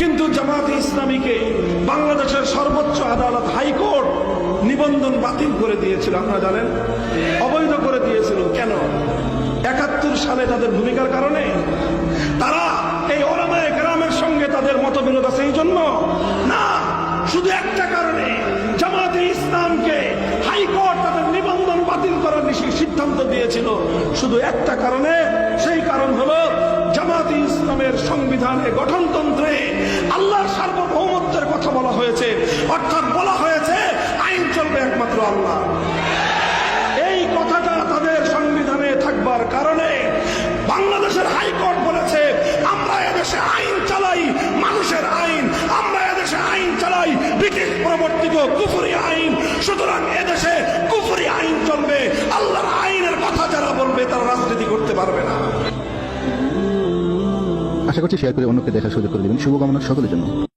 কিন্তু জামাত ইসলামীকে বাংলাদেশের সর্বোচ্চ আদালত হাইকোর্ট নিবন্ধন বাতিল করে দিয়েছিল, আপনারা জানেন? অবৈধ করে দিয়েছিল। কেন? একাত্তর সালে তাদের ভূমিকার কারণে তারা এই ওলামায়ে গ্রামের সঙ্গে তাদের মতবিরোধ আছে এই জন্য না, শুধু একটা কারণে জামাতে ইসলামকে হাইকোর্ট তাদের নিবন্ধন বাতিল করার সিদ্ধান্ত দিয়েছিল। শুধু একটা কারণে, সেই কারণ হলো জামাতে ইসলামের সংবিধানে গঠনতন্ত্রে আল্লাহর সার্বভৌমত্বের কথা বলা হয়েছে। অর্থাৎ বলা হয়েছে, আইন চলবে একমাত্র আল্লাহ। এই কথাটা তাদের সংবিধানে থাকবার কারণে বাংলাদেশের হাইকোর্ট বলেছে, আমরা এদেশে আইন চালাই, মানুষের আইন, আমরা এদেশে আইন চালাই, ব্রিটিশ প্রবর্তিত কুফুরি আইন আশা করছি শেয়ার করে অন্যকে দেখার সুযোগ করে দেবেন। শুভকামনা সকলের জন্য।